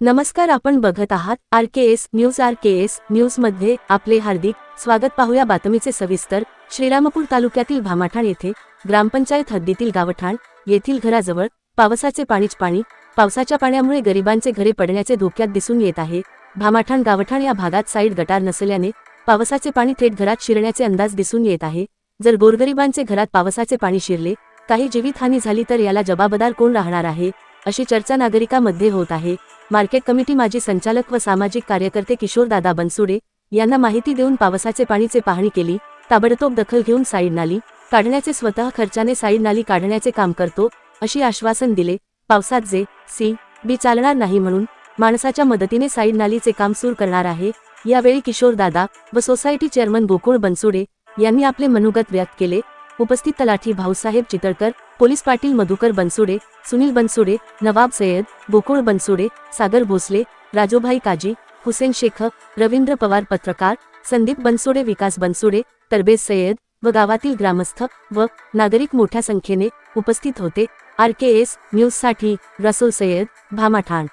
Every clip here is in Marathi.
नमस्कार आपण बघत आहात R K S news R K S न्यूजमध्ये आपले हार्दिक स्वागत. पाहूया बातमीचे सविस्तर. श्रीरामपूर तालुक्यातील भामाठाण येथे ग्रामपंचायत हद्दीतील गावठाण येथील घराजवळ पावसाचे पाणीच पाणी पावसाच्या पाण्यामुळे गरिबांचे घरे पडण्याचे धोक्यात दिसून येत आहे. भामाठाण गावठाण या भागात साईड गटार नसल्याने पावसाचे पाणी थेट घरात शिरण्याचे अंदाज दिसून येत आहे. जर गोरगरिबांचे घरात पावसाचे पाणी शिरले काही जीवितहानी झाली तर याला जबाबदार कोण राहणार आहे? अशी चर्चा नागरिकांमध्ये होत आहे. मार्केट कमिटी माजी संचालक व सामाजिक कार्यकर्ते किशोरदादा बनसुडे यांना माहिती देऊन पावसाचे पाणीचे पाहणी केली ताबडतोब दखल घेऊन साईड नाली काढण्याचे स्वतः खर्चाने साईड नाली काढण्याचे काम करतो अशी आश्वासन दिले पावसात जे सी बी चालणार नाही म्हणून माणसाच्या मदतीने साईड नालीचे काम सुरू करणार आहे यावेळी किशोरदादा व सोसायटी चेअरमन गोकुळ बनसुडे यांनी आपले मनोगत व्यक्त केले उपस्थित तलाठी भाऊसाहेब चितळकर पोलीस पाटील मधुकर बनसुडे सुनील बनसुडे नवाब सय्यद गोकुळ बनसुडे सागर भोसले राजूभाई काजी हुसेन शेख रवींद्र पवार पत्रकार संदीप बनसुडे विकास बनसुडे तरबेज सय्यद व गावातील ग्रामस्थ व नागरिक मोठ्या संख्येने उपस्थित होते. आर के एस न्यूजसाठी रसूल सय्यद भामाठाण.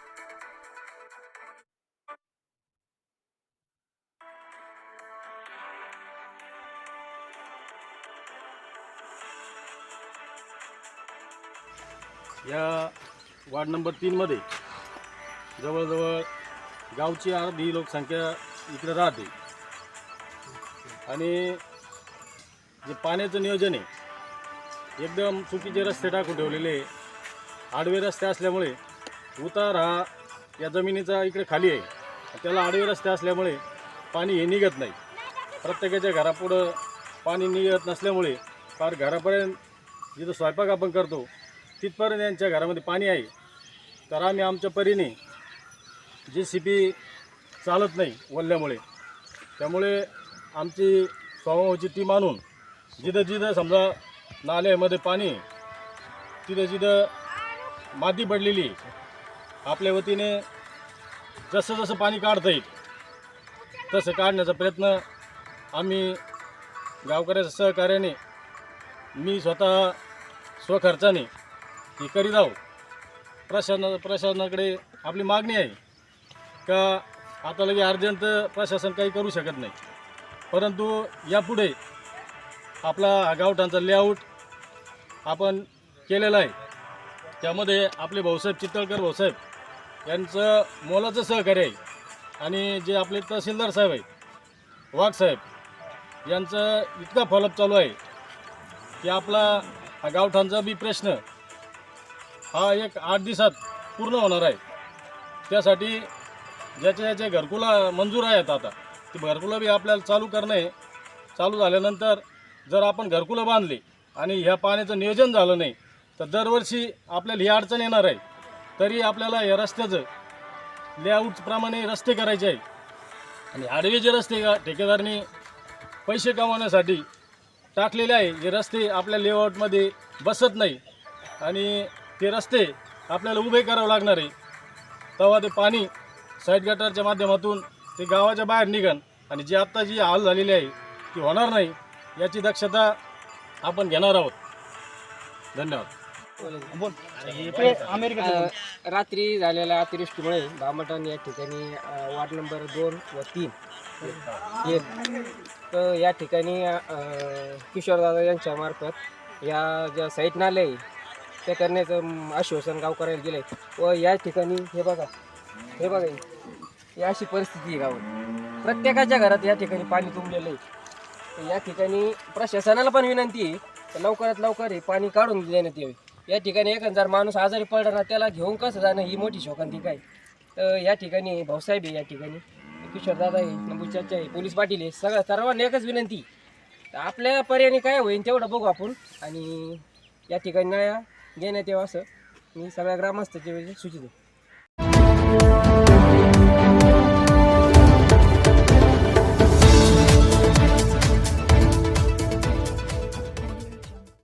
या वार्ड नंबर तीनमध्ये जवळजवळ गावची अर्धी लोकसंख्या इकडे राहते. आणि जे पाण्याचं नियोजन आहे एकदम चुकीचे रस्ते टाकून ठेवलेले आडवे रस्ते असल्यामुळे उतार हा या जमिनीचा इकडे खाली आहे. त्याला आडवे रस्ते असल्यामुळे पाणी हे निघत नाही. प्रत्येकाच्या घरापुढं पाणी निघत नसल्यामुळे फार घरापर्यंत जिथं स्वयंपाक आपण करतो तिथपर्यंत यांच्या घरामध्ये पाणी आहे. तर आम्ही आमच्या परीने जी सी पी चालत नाही वल्ल्यामुळे. त्यामुळे आमची स्वभावाची टीम आणून जिथं जिथं समजा नाल्यामध्ये पाणी तिथं जिथं माती पडलेली आपल्या वतीने जसं जसं पाणी काढता येईल तसं काढण्याचा प्रयत्न आम्ही गावकऱ्याच्या सहकार्याने मी स्वतः स्वखर्चाने हे करीत आहोत प्रशासना प्रशासनाकडे आपली मागणी आहे का आता लगे अर्जंट प्रशासन काही करू शकत नाही. परंतु यापुढे आपला गावठांचा लेआउट आपण केलेला आहे. त्यामध्ये आपले भाऊसाहेब चित्तळकर भाऊसाहेब यांचं मोलाचं सहकार्य आहे. आणि जे आपले तहसीलदार साहेब आहेत वाघ साहेब यांचं इतका फॉलोअप चालू आहे की आपला गावठांचा बी प्रश्न हा एक आठ दिवसात पूर्ण होणार आहे. त्यासाठी ज्याच्या ज्याच्या घरकुला मंजूर आहेत आता ती घरकुलं बी आपल्याला चालू करणे चालू झाल्यानंतर जर आपण घरकुलं बांधली आणि ह्या पाण्याचं नियोजन झालं नाही तर दरवर्षी आपल्याला ही अडचण येणार आहे. तरी आपल्याला या रस्त्याचं लेआउटप्रमाणे रस्ते करायचे आहे. आणि आडवे जे रस्ते ठेकेदारनी ठेकेदारांनी पैसे कमावण्यासाठी टाकलेले आहे हे रस्ते आपल्या लेआउटमध्ये बसत नाही. आणि ते रस्ते आपल्याला उभे करावं लागणार आहे. तेव्हा ते पाणी साईड गटारच्या माध्यमातून ते गावाच्या बाहेर निघन आणि जी आत्ता जी हाल झालेली आहे ती होणार नाही याची दक्षता आपण घेणार आहोत. धन्यवाद. रात्री झालेल्या अतिवृष्टीमुळे भामटान या ठिकाणी वार्ड नंबर दोन व तीन एक तर या ठिकाणी किशोरदादा यांच्या मार्फत या ज्या साईट नाले त्या ते करण्याचं आश्वासन गावकऱ्याला दिलं आहे व या ठिकाणी हे बघा हे बघा ही अशी परिस्थिती आहे गावात. प्रत्येकाच्या घरात या ठिकाणी पाणी तुंबलेलं आहे. तर या ठिकाणी प्रशासनाला पण विनंती आहे तर लवकरात लवकर हे पाणी काढून देण्यात यावे. या ठिकाणी एखादा माणूस आजारी पडला ना त्याला घेऊन कसं जाणं ही मोठी शोकांतिका आहे तर या ठिकाणी भाऊसाहेब आहे या ठिकाणी. किशोरदादा आहे नंबू आहे पोलीस पाटील आहे सगळं सर्वांना एकच विनंती तर आपल्या पर्याने काय होईल तेवढं बघू आपण आणि या ठिकाणी नळ्या घेण्यात यावं असं मी सगळ्या ग्रामस्थांच्या वेळी सूचित